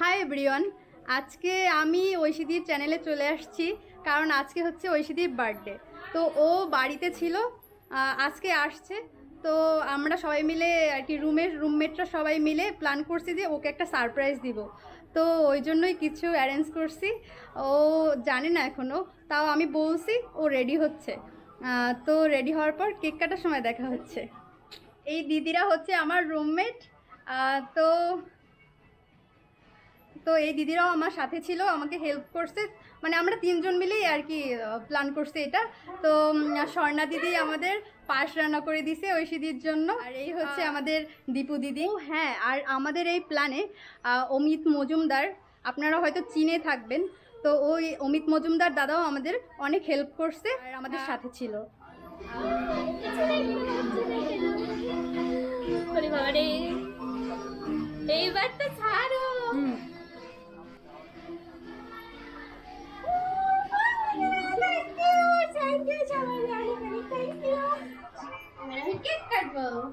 Hi everyone আজকে আমি ঐশীদির চ্যানেলে চলে আসছি, কারণ আজকে হচ্ছে ঐশীদির বার্থডে তো ও বাড়িতে ছিল আজকে আসছে। তো আমরা সবাই মিলে আর কি রুমের রুমমেটরা সবাই মিলে প্ল্যান করছি যে ওকে একটা সারপ্রাইজ দিব। তো ওই জন্যই কিছু অ্যারেঞ্জ করছি। ও জানে না এখনও তাও আমি বলছি ও রেডি হচ্ছে। তো রেডি হওয়ার পর কেক কাটার সময় দেখা হচ্ছে। এই দিদিরা হচ্ছে আমার রুমমেট তো তো এই দিদিরাও আমার সাথে ছিল আমাকে হেল্প করছে। মানে আমরা তিনজন মিলেই আর কি প্ল্যান করছি এটা। তো স্বর্ণা দিদি আমাদের পাশ রান্না করে দিছে ঐশীদির জন্য। আর এই হচ্ছে আমাদের দীপু দিদি। হ্যাঁ আর আমাদের এই প্ল্যানে অমিত মজুমদার আপনারা হয়তো চিনে থাকবেন তো ওই অমিত মজুমদার দাদাও আমাদের অনেক হেল্প করছে আর আমাদের সাথে ছিল। কেক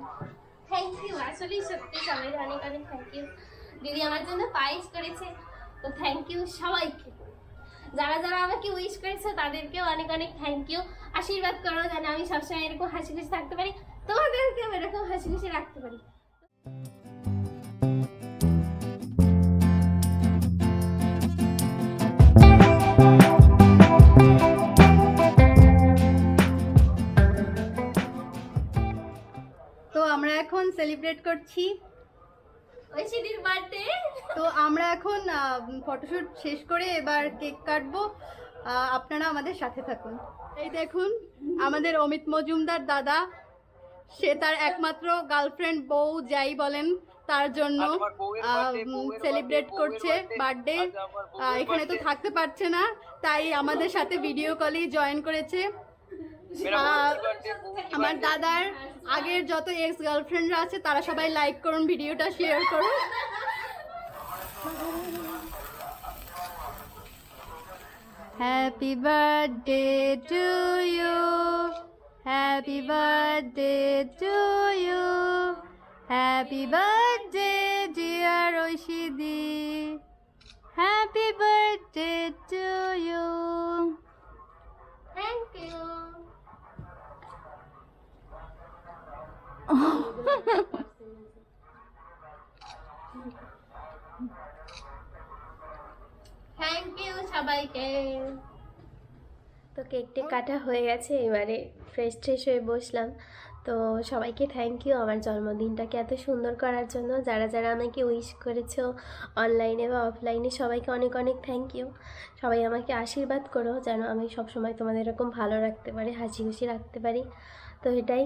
থ্যাংক ইউ আসলে সত্যি সবাই অনেক অনেক থ্যাংক ইউ দিদি আমার জন্য পায়েস করেছে, তো থ্যাংক ইউ সবাইকে। যারা যারা আমাকে উইশ করেছে, তাদেরকেও অনেক অনেক থ্যাংক ইউ আশীর্বাদ করো, যেন আমি সবসময় এরকম হাসি খুশি থাকতে পারি। তোমাদেরকেও এরকম হাসি খুশি রাখতে পারি। তো এখন সেলিব্রেট করছি। ঐশীদির বার্থডে তো আমরা এখন ফটোশুট শেষ করে এবার কেক কাটবো। আপনারা আমাদের সাথে থাকুন। এই দেখুন আমাদের অমিত মজুমদার দাদা সে তার একমাত্র গার্লফ্রেন্ড বউ যাই বলেন তার জন্য সেলিব্রেট করছে বার্থডে এখানে তো থাকতে পারছে না তাই আমাদের সাথে ভিডিও কলেই জয়েন করেছে। আমার দাদার আগের যত এক্স গার্লফ্রেন্ড আছে তারা সবাই লাইক করুন ভিডিওটা শেয়ার করুন। Happy birthday to you happy birthday to you happy birthday dear ঐশিদি happy birthday to you thank you সবাইকে। তো কেকটা কাটা হয়ে গেছে, এবারে ফ্রেশ ট্রেশ হয়ে বসলাম। তো সবাইকে থ্যাংক ইউ আমার জন্মদিনটাকে এত সুন্দর করার জন্য। যারা যারা আমাকে উইশ করেছ অনলাইনে বা অফলাইনে সবাইকে অনেক অনেক থ্যাংক ইউ সবাই আমাকে আশীর্বাদ করো যেন আমি সবসময় তোমাদের এরকম ভালো রাখতে পারি, হাসি খুশি রাখতে পারি। তো এটাই।